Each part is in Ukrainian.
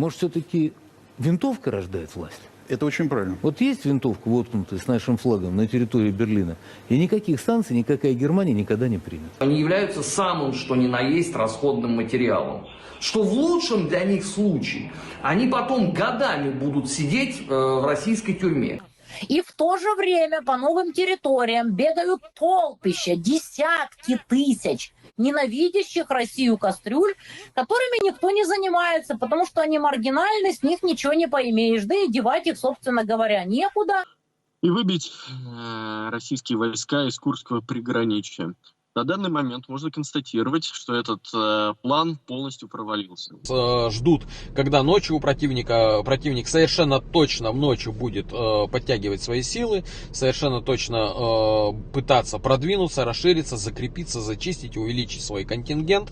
Может, все-таки винтовка рождает власть? Это очень правильно. Вот есть винтовка, воткнутая с нашим флагом на территории Берлина, и никаких санкций никакая Германия никогда не примет. Они являются самым, что ни на есть, расходным материалом. Что в лучшем для них случае, они потом годами будут сидеть э, в российской тюрьме. И в то же время по новым территориям бегают толпища, десятки тысяч ненавидящих Россию кастрюль, которыми никто не занимается, потому что они маргинальны, с них ничего не поимеешь, да и девать их, собственно говоря, некуда. и выбить э, российские войска из Курского приграничья. На данный момент можно констатировать, что этот э, план полностью провалился. э, ждут, когда ночью у противника противник совершенно точно ночью будет э, подтягивать свои силы, совершенно точно э, пытаться продвинуться, расшириться, закрепиться, зачистить, увеличить свой контингент.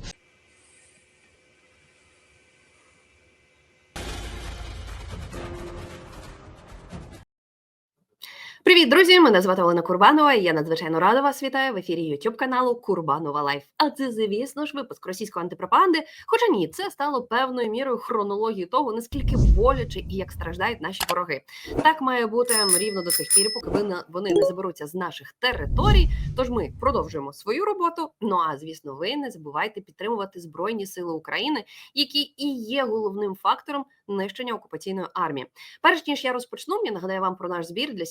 Привіт, друзі! Мене звати Олена Курбанова. і Я надзвичайно рада вас вітаю в ефірі youtube каналу Курбанова Лайф. А це, звісно ж, випуск російської антипропаганди. Хоча ні, це стало певною мірою хронологією того, наскільки боляче і як страждають наші вороги. Так має бути рівно до тих пір, поки ви вони не заберуться з наших територій. Тож ми продовжуємо свою роботу. Ну а звісно, ви не забувайте підтримувати Збройні Сили України, які і є головним фактором нищення окупаційної армії. Перш ніж я розпочну, я нагадаю вам про наш збір для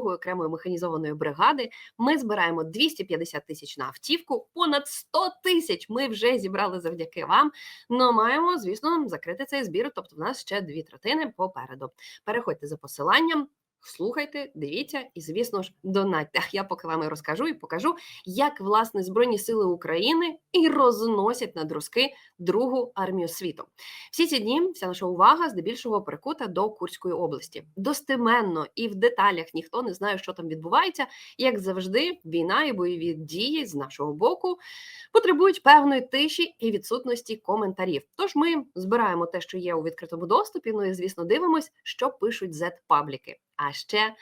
72-ї окремої механізованої бригади. Ми збираємо 250 тисяч на автівку, понад 100 тисяч ми вже зібрали завдяки вам. Ну маємо, звісно, закрити цей збір. Тобто, в нас ще дві третини попереду. Переходьте за посиланням. Слухайте, дивіться і, звісно ж, донатьте. Я поки вам і розкажу і покажу, як власне Збройні Сили України і розносять на друзки Другу армію світу. Всі ці дні вся наша увага здебільшого прикута до Курської області. Достеменно і в деталях ніхто не знає, що там відбувається. Як завжди, війна і бойові дії з нашого боку потребують певної тиші і відсутності коментарів. Тож ми збираємо те, що є у відкритому доступі. Ну і звісно, дивимось, що пишуть Z-пабліки. А ще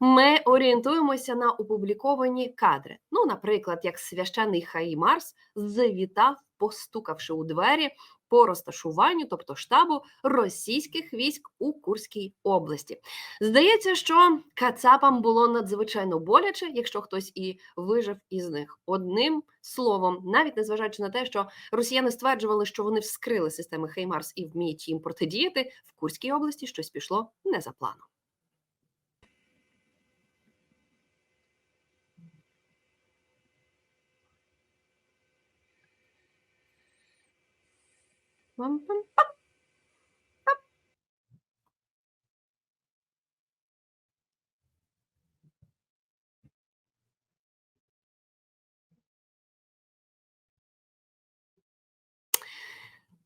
ми орієнтуємося на опубліковані кадри. Ну, наприклад, як священий Хаї Марс завітав, постукавши у двері по розташуванню, тобто штабу російських військ у Курській області. Здається, що кацапам було надзвичайно боляче, якщо хтось і вижив із них. Одним словом, навіть незважаючи на те, що росіяни стверджували, що вони вскрили системи Хеймарс і вміють їм протидіяти, в Курській області щось пішло не за планом. Пам-пам-пам.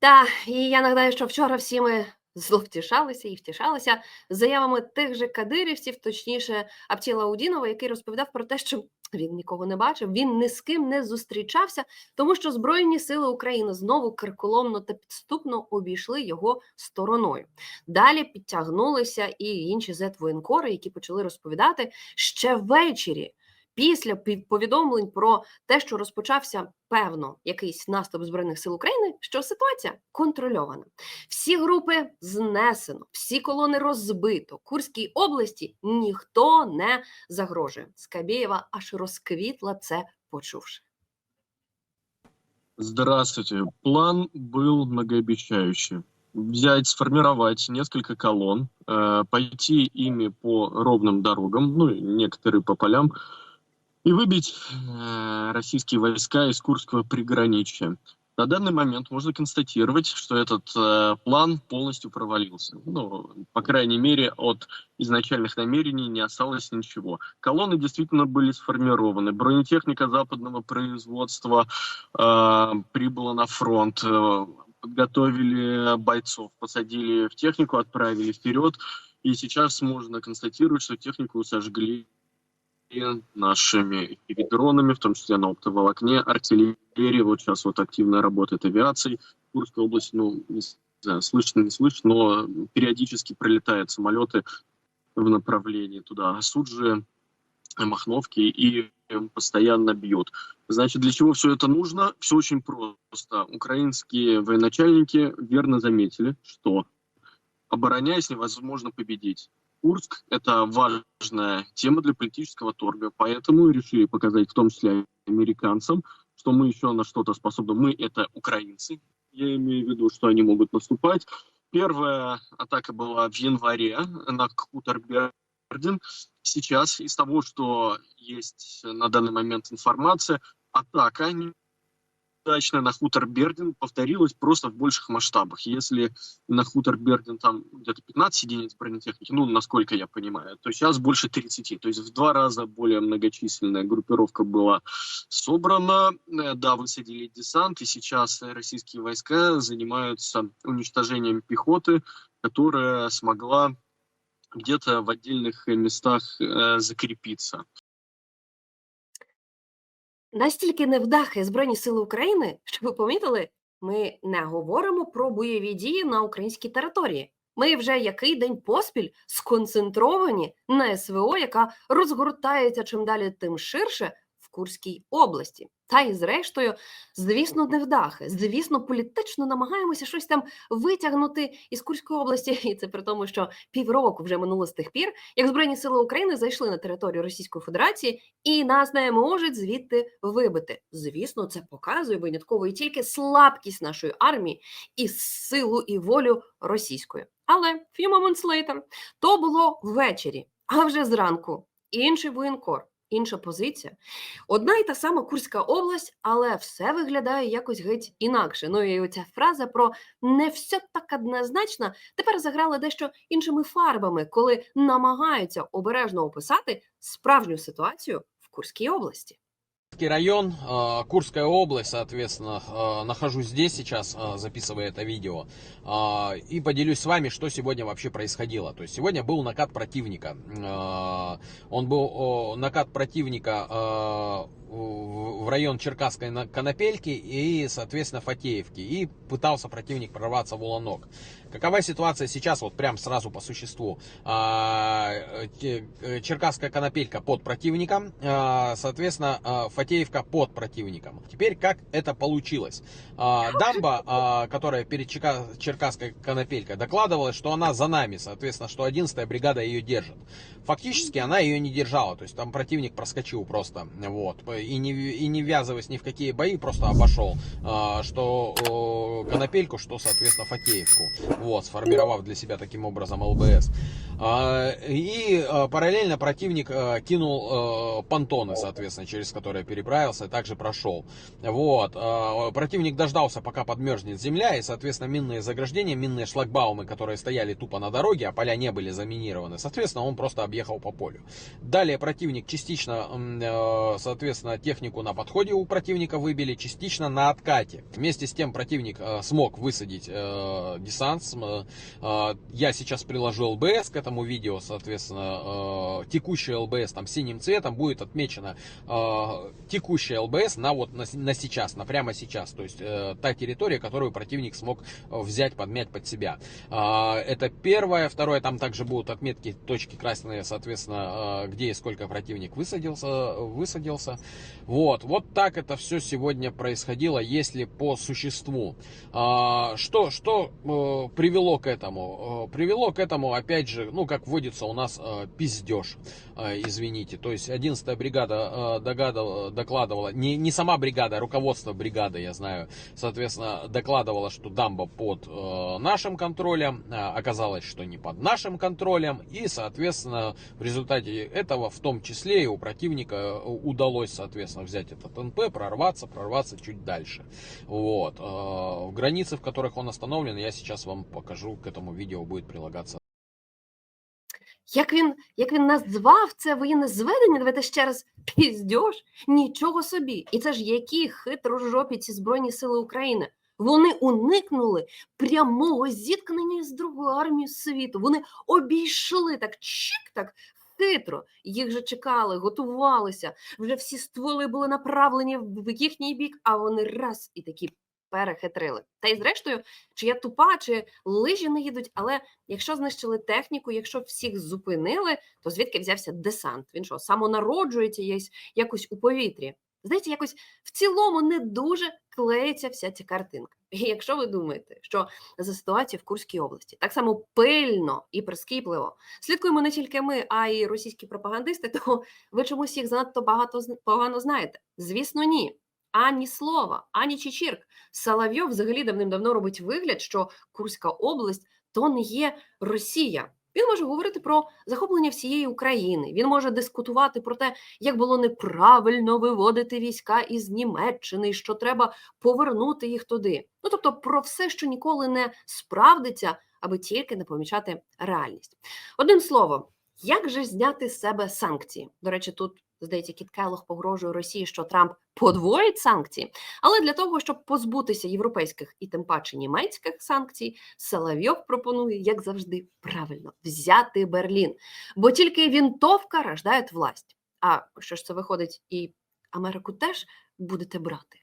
Та і я нагадаю, що вчора всі ми зловтішалися і втішалися заявами тих же кадирівців, точніше Аптіла Аудінова, який розповідав про те, що він нікого не бачив, він ні з ким не зустрічався, тому що Збройні сили України знову карколомно та підступно обійшли його стороною. Далі підтягнулися і інші зет-воєнкори, які почали розповідати ще ввечері Після пів- повідомлень про те, що розпочався певно якийсь наступ збройних сил України, що ситуація контрольована. Всі групи знесено, всі колони розбито. Курській області ніхто не загрожує. Скабєєва аж розквітла це, почувши. Здравствуйте. План был многообещающий. Взять, сформировать несколько колонн, э, пойти ими по ровным дорогам, ну и некоторые по полям, и выбить э, российские войска из Курского приграничья. На данный момент можно констатировать, что этот э, план полностью провалился. Ну, по крайней мере, от изначальных намерений не осталось ничего. Колонны действительно были сформированы. Бронетехника западного производства э, прибыла на фронт. Э, подготовили бойцов, посадили в технику, отправили вперед. И сейчас можно констатировать, что технику сожгли нашими дронами, в том числе на оптоволокне, артиллерия. Вот сейчас вот активно работает авиацией. Курская область, ну, не знаю, слышно, не слышно, но периодически пролетают самолеты в направлении туда. А Суджи, Махновки и постоянно бьют. Значит, для чего все это нужно? Все очень просто. Украинские военачальники верно заметили, что обороняясь, невозможно победить. Курск – это важная тема для политического торга, поэтому решили показать в том числе американцам, что мы еще на что-то способны. Мы – это украинцы, я имею в виду, что они могут наступать. Первая атака была в январе на Кутерберден. Сейчас из того, что есть на данный момент информация, атака неудачная на Хуторберден повторилась просто в больших масштабах. Если на Хуторберден там где-то 15 единиц бронетехники, ну, насколько я понимаю, то сейчас больше 30. То есть в два раза более многочисленная группировка была собрана. Э, Да, высадили десант, и сейчас российские войска занимаются уничтожением пехоты, которая смогла где-то в отдельных местах э, закрепиться. Настільки невдахи Збройні Сили України, що ви помітили, ми не говоримо про бойові дії на українській території. Ми вже який день поспіль сконцентровані на СВО, яка розгортається чим далі, тим ширше Курській області. Та і зрештою, звісно, невдахи. Звісно, політично намагаємося щось там витягнути із Курської області, і це при тому, що півроку вже минуло з тих пір, як Збройні Сили України зайшли на територію Російської Федерації і нас не можуть звідти вибити. Звісно, це показує винятково і тільки слабкість нашої армії і силу і волю російської. Але few moments later, то було ввечері, а вже зранку інший воєнкор, інша позиція. Одна і та сама Курська область, але все виглядає якось геть інакше. Ну і оця фраза про не все так однозначно тепер заграла дещо іншими фарбами, коли намагаються обережно описати справжню ситуацію в Курській області. Курский район, э, Курская область, соответственно, э, нахожусь здесь сейчас, э, записывая это видео, и поделюсь с вами, что сегодня вообще происходило. То есть сегодня был накат противника. Он был накат противника в район Черкасской Конопельки и, соответственно, Фатеевки. И пытался противник прорваться в Уланок. Какова ситуация сейчас, вот прям сразу по существу? А, э, э, Черкасская Конопелька под противником, а, соответственно, а, Фатеевка под противником. Теперь как это получилось? Дамба, которая перед Черкасской Конопелькой, докладывалась, что она за нами, соответственно, что 11-я бригада ее держит. Фактически она ее не держала, то есть там противник проскочил просто, вот, и не, и не ввязываясь ни в какие бои, просто обошел, что Конопельку, что, соответственно, Фатеевку, вот, сформировав для себя таким образом ЛБС. А, И а, параллельно противник а, кинул понтоны, соответственно, через которые переправился и также прошел. Вот. Противник дождался, пока подмерзнет земля, и, соответственно, минные заграждения, минные шлагбаумы, которые стояли тупо на дороге, а поля не были заминированы, соответственно, он просто объехал по полю. Далее противник частично, э, соответственно, технику на подходе у противника выбили, частично на откате. Вместе с тем противник э, смог высадить э, десант. Э, Я сейчас приложу ЛБС к этому видео, соответственно, э, текущая ЛБС там синим цветом будет отмечена э, текущая ЛБС на вот на, на сейчас, на прямо сейчас, то есть та территория, которую противник смог взять, подмять под себя. Это первое. Второе, там также будут отметки, точки красные, соответственно, где и сколько противник высадился. высадился. Вот, вот так это все сегодня происходило, если по существу. Что, что привело к этому? Э, Привело к этому, опять же, ну, как вводится у нас, э, пиздеж, э, Извините. То есть 11-я бригада догадывала- докладывала, не, не сама бригада, а руководство бригады, я знаю, соответственно, докладывала, что дамба под э, нашим контролем, а оказалось, что не под нашим контролем, и, соответственно, в результате этого, в том числе и у противника э, удалось, соответственно, взять этот НП, прорваться, прорваться чуть дальше. Вот. Э, Границы, в которых он остановлен, я сейчас вам покажу, к этому видео будет прилагаться Як він, як він назвав це воєнне зведення, давайте ще раз піздьош, нічого собі. І це ж які хитрожопі ці Збройні Сили України. Вони уникнули прямого зіткнення з другою армією світу. Вони обійшли так чик, так хитро. Їх же чекали, готувалися. Вже всі стволи були направлені в їхній бік, а вони раз і такі перехитрили. Та й зрештою, чи я тупа, чи лижі не їдуть, але якщо знищили техніку, якщо всіх зупинили, то звідки взявся десант? Він що, самонароджується якось, у повітрі? Знаєте, якось в цілому не дуже клеїться вся ця картинка. І якщо ви думаєте, що за ситуацією в Курській області так само пильно і прискіпливо слідкуємо не тільки ми, а й російські пропагандисти, то ви чомусь їх занадто багато погано знаєте. Звісно, ні. Ані слова, ані Чечірк. Соловйов взагалі давним-давно робить вигляд, що Курська область то не є Росія. Він може говорити про захоплення всієї України. Він може дискутувати про те, як було неправильно виводити війська із Німеччини, і що треба повернути їх туди. Ну тобто про все, що ніколи не справдиться, аби тільки не помічати реальність. Одним словом, як же зняти з себе санкції? До речі, тут здається, Кіт Келлог погрожує Росії, що Трамп подвоїть санкції. Але для того, щоб позбутися європейських і тим паче німецьких санкцій, Соловйов пропонує, як завжди, правильно взяти Берлін, бо тільки вінтовка рождає власть. А що ж це виходить, і Америку теж будете брати?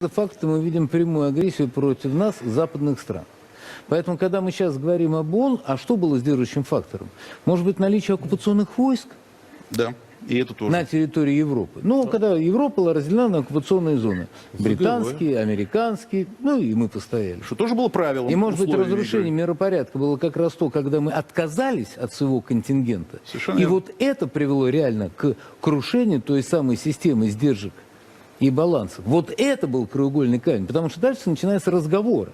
Это факт, мы видим прямую агрессию против нас западных стран. Поэтому, когда мы сейчас говорим об ООН, а что было сдерживающим фактором? Может быть, наличие оккупационных войск Да, И это тоже. на территории Европы? Ну, когда Европа была разделена на оккупационные зоны. Британские, американские, ну и мы постояли. Что тоже было правилом. И, может быть, разрушение игры. миропорядка было как раз то, когда мы отказались от своего контингента. Совершенно и верно. вот это привело реально к крушению той самой системы сдержек и балансов. Вот это был краеугольный камень, потому что дальше начинаются разговоры.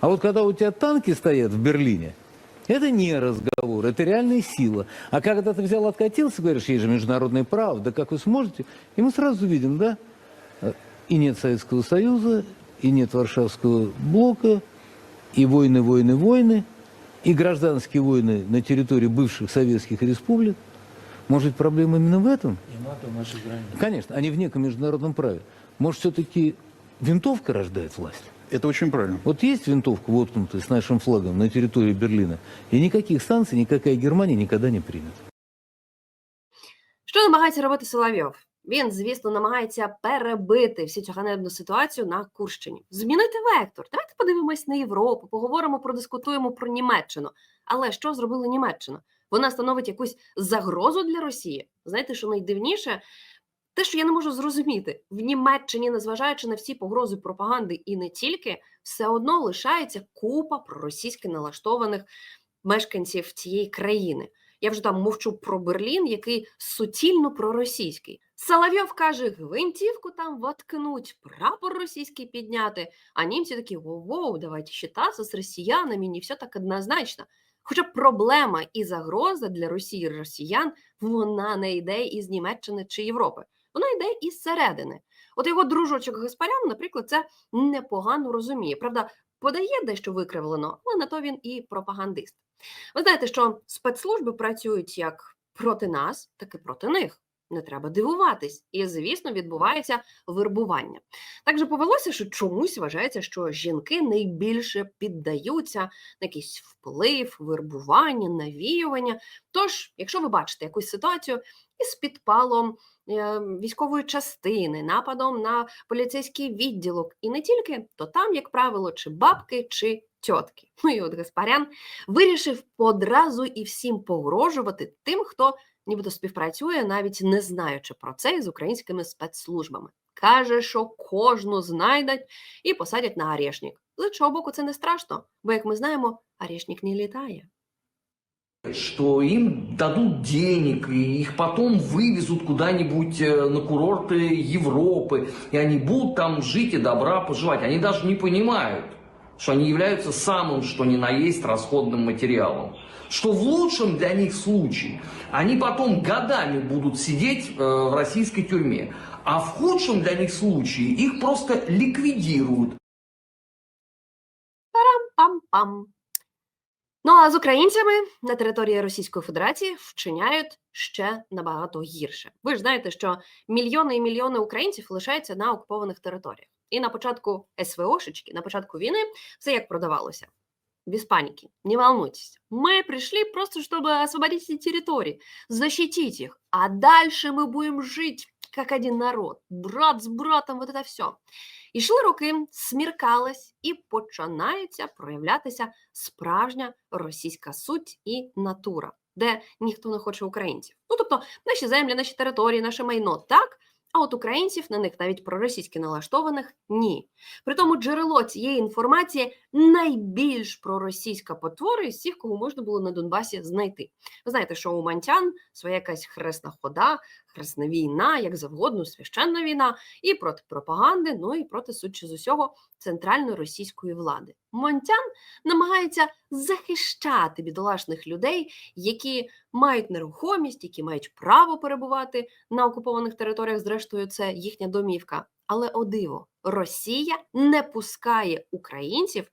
А вот когда у тебя танки стоят в Берлине, это не разговор, это реальная сила. А когда ты взял, откатился, говоришь, есть же международное право, да как вы сможете? И мы сразу видим, да, и нет Советского Союза, и нет Варшавского блока, и войны, войны, войны, и гражданские войны на территории бывших советских республик. Может быть, проблема именно в этом? Конечно, а не в неком международном праве. Может, все-таки винтовка рождает власть? Это очень правильно. Вот есть винтовка, воткнутая с нашим флагом на территории Берлина, и никаких санкций никакая Германия никогда не примет. Що намагається робити Соловйов? Він, звісно, намагається перебити всю цю ганебну ситуацію на Курщині, змінити вектор. Давайте подивимось на Європу, поговоримо, продискутуємо про Німеччину. Але що зробила Німеччина? Вона становить якусь загрозу для Росії. Знаєте, що найдивніше? Те, що я не можу зрозуміти, в Німеччині, незважаючи на всі погрози пропаганди і не тільки, все одно лишається купа проросійськи налаштованих мешканців цієї країни. Я вже там мовчу про Берлін, який суцільно проросійський. Соловйов каже, гвинтівку там воткнуть, прапор російський підняти. А німці такі воу-воу, давайте считаться з росіянами, не все так однозначно. Хоча проблема і загроза для Росії і росіян вона не йде із Німеччини чи Європи, вона йде із середини. От його дружочок Гаспарян, наприклад, це непогано розуміє. Правда, подає дещо викривлено, але на то він і пропагандист. Ви знаєте, що спецслужби працюють як проти нас, так і проти них. Не треба дивуватись. І, звісно, відбувається вербування. Так же повелося, що чомусь вважається, що жінки найбільше піддаються на якийсь вплив, вербування, навіювання. Тож, якщо ви бачите якусь ситуацію із підпалом військової частини, нападом на поліцейський відділок, і не тільки, то там, як правило, чи бабки, чи тьотки. Ну і от Гаспарян вирішив одразу і всім погрожувати тим, хто нібито співпрацює, навіть не знаючи про це з українськими спецслужбами. Каже, що кожну знайдуть і посадять на арешник. З іншого боку, це не страшно, бо, як ми знаємо, арешник не літає. Что им дадут денег, и их потом вывезут куда-нибудь э, на курорты Европы, и они будут там жить и добра поживать. Они даже не понимают, что они являются самым, что ни на есть, расходным материалом. Что в лучшем для них случае они потом годами будут сидеть э, в российской тюрьме, а в худшем для них случае их просто ликвидируют. Пам-пам. Ну а з українцями на території Російської Федерації вчиняють ще набагато гірше. Ви ж знаєте, що мільйони і мільйони українців лишаються на окупованих територіях. І на початку СВОшечки, на початку війни, все як продавалося. Без паники, не волнуйтесь. Мы пришли просто, чтобы освободить эти территории, защитить их, а дальше мы будем жить как один народ, брат з братом, вот это все. Ішли роки, сміркалось, і починається проявлятися справжня російська суть і натура, де ніхто не хоче українців. Ну тобто, наші землі, наші території, наше майно так, А от українців на них навіть проросійськи налаштованих ні. Притому джерело цієї інформації найбільш проросійська потвора із всіх, кого можна було на Донбасі знайти. Ви знаєте, що у Мантян своя якась хресна хода, хресна війна, як завгодно, священна війна, і проти пропаганди, ну і проти судячи з усього центральної російської влади. Монтян намагається захищати бідолашних людей, які мають нерухомість, які мають право перебувати на окупованих територіях. Зрештою, це їхня домівка. Але о диво, Росія не пускає українців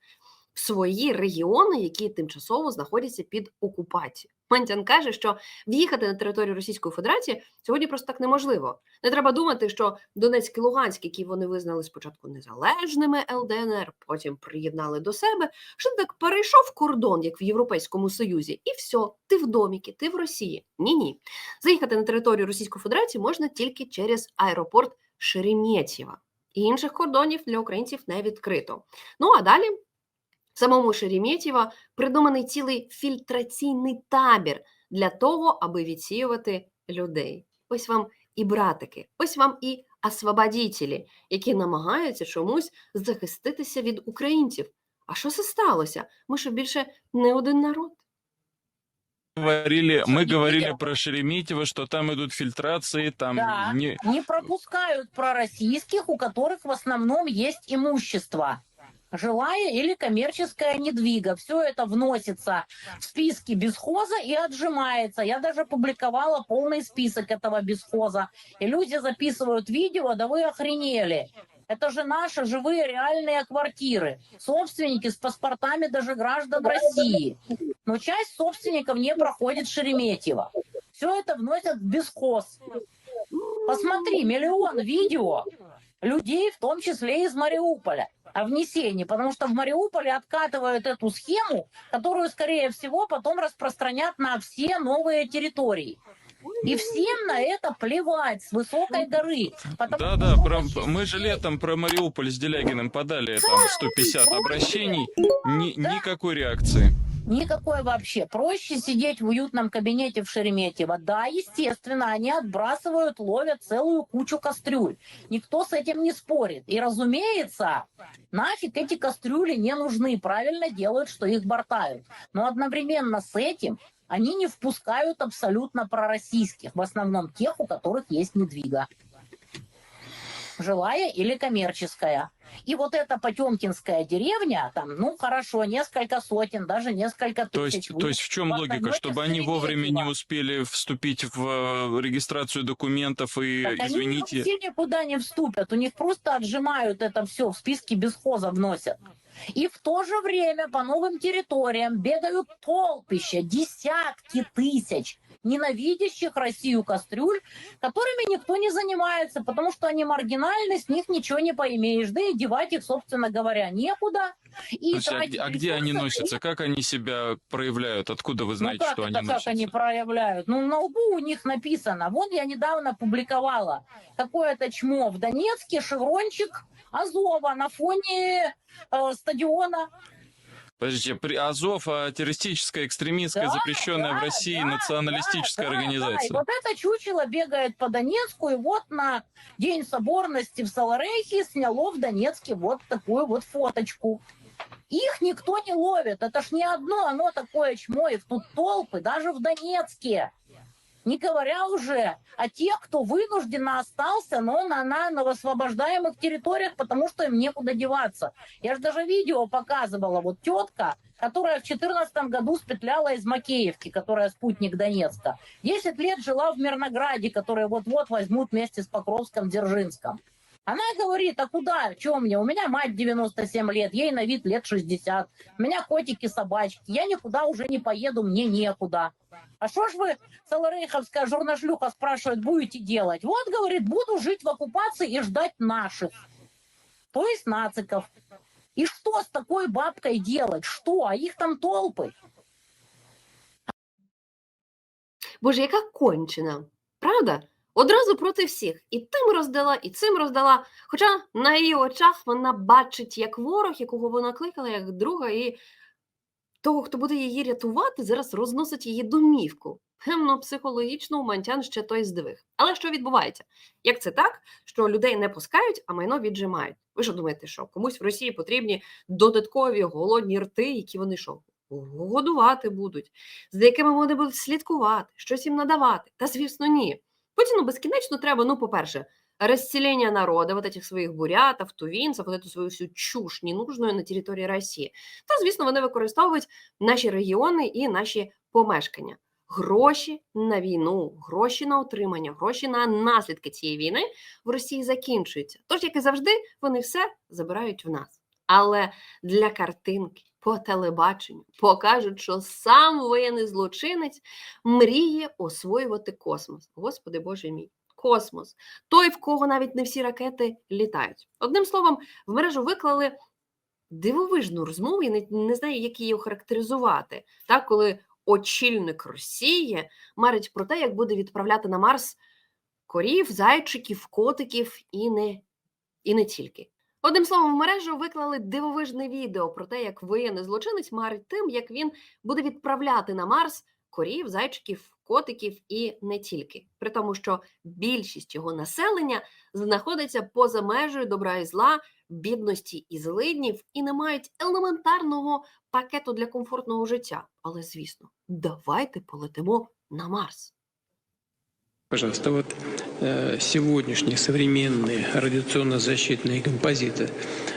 свої регіони, які тимчасово знаходяться під окупацією. Мантян каже, що в'їхати на територію Російської Федерації сьогодні просто так неможливо. Не треба думати, що Донецьк і Луганськ, які вони визнали спочатку незалежними ЛДНР, потім приєднали до себе, що так перейшов кордон, як в Європейському Союзі, і все, ти в доміки, ти в Росії. Ні, ні. Заїхати на територію Російської Федерації можна тільки через аеропорт Шереметьєва. І інших кордонів для українців не відкрито. Ну а далі самому Шереметьєво придуманий цілий фільтраційний табір для того, аби відсіювати людей. Ось вам і братики, ось вам і освободітелі, які намагаються чомусь захиститися від українців. А що це сталося? Ми що більше не один народ? говорили, мы говорили про Шереметьево, что там идут фильтрации, там Да. не... Не пропускают пророссийских, у которых в основном есть имущество. Жилая или коммерческая недвига. Все это вносится в списки бесхоза и отжимается. Я даже публиковала полный список этого бесхоза. И люди записывают видео, да вы охренели. Это же наши живые реальные квартиры. Собственники с паспортами даже граждан России. Но часть собственников не проходит Шереметьево. Все это вносят в бесхоз. Посмотри, миллион видео людей, в том числе из Мариуполя, о внесении, потому что в Мариуполе откатывают эту схему, которую, скорее всего, потом распространят на все новые территории. И всем на это плевать с высокой горы. Да, да, про- мы же летом про Мариуполь с Делягиным подали там 150 обращений, ни- Да. никакой реакции. Никакой вообще. Проще сидеть в уютном кабинете в Шереметьево. Да, естественно, они отбрасывают, ловят целую кучу кастрюль. Никто с этим не спорит. И, разумеется, нафиг эти кастрюли не нужны. Правильно делают, что их бортают. Но одновременно с этим они не впускают абсолютно пророссийских, в основном тех, у которых есть недвига. Жилая или коммерческая. И вот эта Потемкинская деревня, там, ну хорошо, несколько сотен, даже несколько То тысяч. есть, то есть в чем логика? Чтобы они вовремя не успели вступить в э, регистрацию документов и, Так они извините, вообще никуда не вступят. У них просто отжимают это все, в списки бесхоза вносят. И в то же время по новым территориям бегают толпища, десятки тысяч ненавидящих Россию кастрюль, которыми никто не занимается, потому что они маргинальны, с них ничего не поимеешь. Да и девать их, собственно говоря, некуда. И есть, а, тратить где- а где они носятся? Как они себя проявляют? Откуда вы знаете, ну как что это, они как носятся? они проявляют? Ну, на лбу у них написано. Вон я недавно публиковала какое-то чмо в Донецке, шеврончик Азова на фоне э, стадиона. Подождите, при Азов, а, террористическая, экстремистская, Да, запрещенная в да, России да, националистическая да, организация. Да, и вот это чучело бегает по Донецку, и вот на День соборности в Саларейхе сняло в Донецке вот такую вот фоточку. Их никто не ловит. Это ж не одно оно такое чмо, их тут толпы, даже в Донецке. Не говоря уже о тех, кто вынужденно остался, но на, на новосвобождаемых территориях, потому что им некуда деваться. Я же даже видео показывала. Вот тетка, которая в 2014 году спетляла из Макеевки, которая спутник Донецка. 10 лет жила в Мирнограде, который вот-вот возьмут вместе с Покровском, Дзержинском. Она говорит, а куда, что мне? У меня мать 97 лет, ей на вид лет 60. У меня котики, собачки. Я никуда уже не поеду, мне некуда. А что ж вы, Саларейховская журнашлюха спрашивает, будете делать? Вот, говорит, буду жить в оккупации и ждать наших. То есть нациков. И что с такой бабкой делать? Что? А их там толпы. Боже, яка кончена, правда? Одразу проти всіх. І тим роздала, і цим роздала. Хоча на її очах вона бачить як ворог, якого вона кликала, як друга, і того, хто буде її рятувати, зараз розносить її домівку. Певно, психологічно у Мантян ще той здвиг. Але що відбувається? Як це так, що людей не пускають, а майно віджимають? Ви що думаєте, що комусь в Росії потрібні додаткові голодні рти, які вони що? Годувати будуть, за якими вони будуть слідкувати, щось їм надавати? Та звісно, ні. Путіну безкінечно треба, ну, по-перше, расселение народа, вот этих своїх бурятов, тувінців, вот эту свою всю чушь ненужную на території Росії. Та, звісно, вони використовують наші регіони і наші помешкання. Гроші на війну, гроші на утримання, гроші на наслідки цієї війни в Росії закінчуються. Тож, як і завжди, вони все забирають в нас. Але для картинки по телебаченню покажуть, що сам воєнний злочинець мріє освоювати космос. Господи Боже мій, космос. Той, в кого навіть не всі ракети літають. Одним словом, в мережу виклали дивовижну розмову, і не, не знаю, як її охарактеризувати. Так, коли очільник Росії марить про те, як буде відправляти на Марс корів, зайчиків, котиків і не, і не тільки. Одним словом, в мережу виклали дивовижне відео про те, як воєнний злочинець марить тим, як він буде відправляти на Марс корів, зайчиків, котиків і не тільки. При тому, що більшість його населення знаходиться поза межею добра і зла, бідності і злиднів і не мають елементарного пакету для комфортного життя. Але звісно, давайте полетимо на Марс. Пожалуйста, вот сегодняшние современные радиационно-защитные композиты,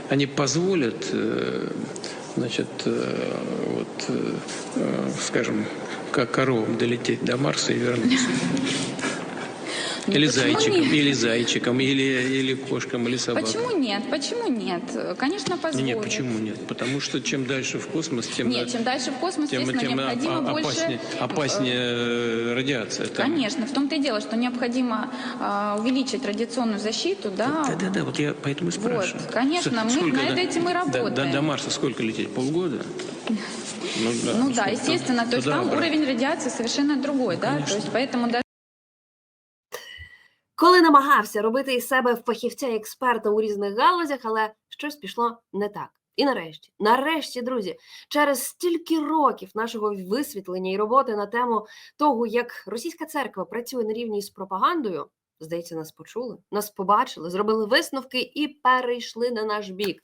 они позволят, э, значит, э, вот, э, э, скажем, как коровам долететь до Марса и вернуться? Ну, Или почему зайчикам, нет? или зайчикам, или, или кошкам, или собакам. Почему нет? Почему нет? Конечно, Не, позволит. Нет, почему нет? Потому что чем дальше в космос, тем, Нет, да- чем дальше в космос, тем, тем необходимо опа- больше... опаснее, э, опаснее э, радиация. Там. Конечно, в том-то и дело, что необходимо а, увеличить радиационную защиту, да. Да, да, да, вот я поэтому и спрашиваю. Вот, конечно, мы Сколько над до- этим и работаем. До, до Марса сколько лететь? Полгода? Ну да, Ну да, сколько? естественно, то есть там уровень радиации совершенно другой, да, то есть поэтому даже Коли намагався робити із себе фахівця-експерта у різних галузях, але щось пішло не так. І нарешті, нарешті, друзі, через стільки років нашого висвітлення і роботи на тему того, як російська церква працює на рівні з пропагандою, здається, нас почули, нас побачили, зробили висновки і перейшли на наш бік.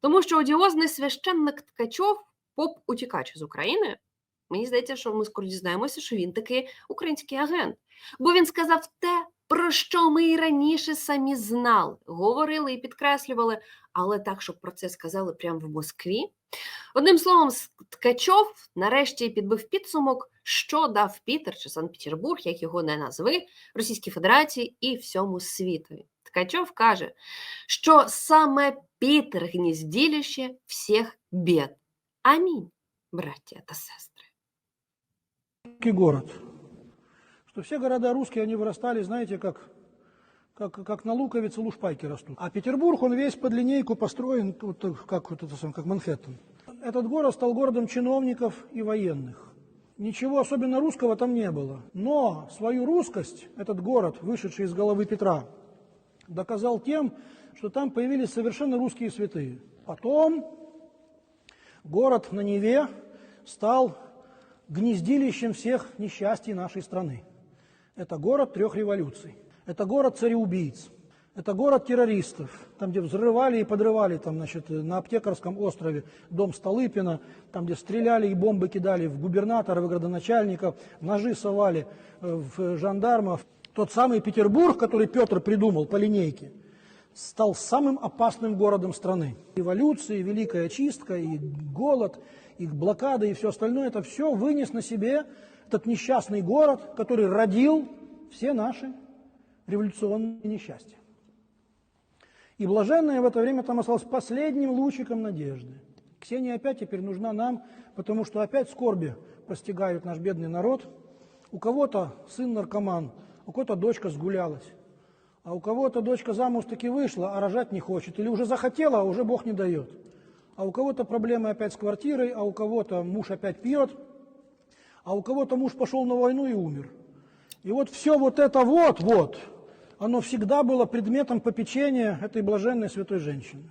Тому що одіозний священник Ткачов, поп-утікач з України, мені здається, що ми скоро дізнаємося, що він таки український агент. Бо він сказав те, про що ми і раніше самі знали, говорили і підкреслювали, але так, щоб про це сказали прямо в Москві. Одним словом, Ткачов нарешті підбив підсумок, що дав Пітер чи Санкт-Петербург, як його не назви, Російській Федерації і всьому світові. Ткачов каже, що саме Пітер гнізділище всіх бід. Амінь, браття та сестри. город. Что все города русские, они вырастали, знаете, как, как, как на луковице лушпайки растут. А Петербург, он весь под линейку построен, вот как, вот это, как Манхэттен. Этот город стал городом чиновников и военных. Ничего особенно русского там не было. Но свою русскость этот город, вышедший из головы Петра, доказал тем, что там появились совершенно русские святые. Потом город на Неве стал гнездилищем всех несчастий нашей страны. Это город трех революций. Это город цареубийц. Это город террористов, там, где взрывали и подрывали, там, значит, на Аптекарском острове дом Столыпина, там, где стреляли и бомбы кидали в губернаторов и градоначальников, ножи совали э, в жандармов. Тот самый Петербург, который Петр придумал по линейке, стал самым опасным городом страны. Революции, Великая очистка, и голод, и блокада, и все остальное, это все вынес на себе этот несчастный город, который родил все наши революционные несчастья. И блаженная в это время там осталась последним лучиком надежды. Ксения опять теперь нужна нам, потому что опять скорби постигают наш бедный народ. У кого-то сын наркоман, у кого-то дочка сгулялась. А у кого-то дочка замуж таки вышла, а рожать не хочет. Или уже захотела, а уже Бог не дает. А у кого-то проблемы опять с квартирой, а у кого-то муж опять пьет, а у кого-то муж пошел на войну и умер. И вот все вот это вот, вот, оно всегда было предметом попечения этой блаженной святой женщины.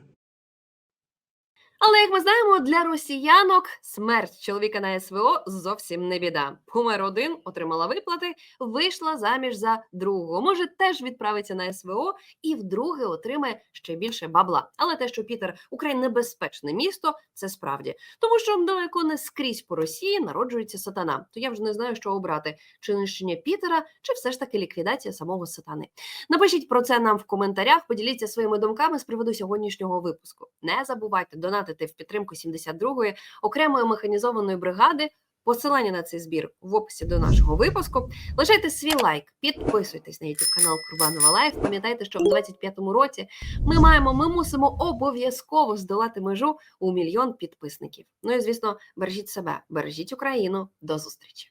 Але як ми знаємо, для росіянок смерть чоловіка на СВО зовсім не біда. Помер один, отримала виплати, вийшла заміж за другого. Може, теж відправиться на СВО і вдруге отримає ще більше бабла. Але те, що Пітер Україн небезпечне місто, це справді, тому що далеко не скрізь по Росії народжується сатана. То я вже не знаю, що обрати: чи нищення Пітера, чи все ж таки ліквідація самого сатани. Напишіть про це нам в коментарях. Поділіться своїми думками з приводу сьогоднішнього випуску. Не забувайте донатити в підтримку 72-ї окремої механізованої бригади. Посилання на цей збір в описі до нашого випуску. Лишайте свій лайк, підписуйтесь на YouTube канал Курбанова Лайф. Пам'ятайте, що в 25-му році ми маємо, ми мусимо обов'язково здолати межу у мільйон підписників. Ну і звісно, бережіть себе, бережіть Україну. До зустрічі.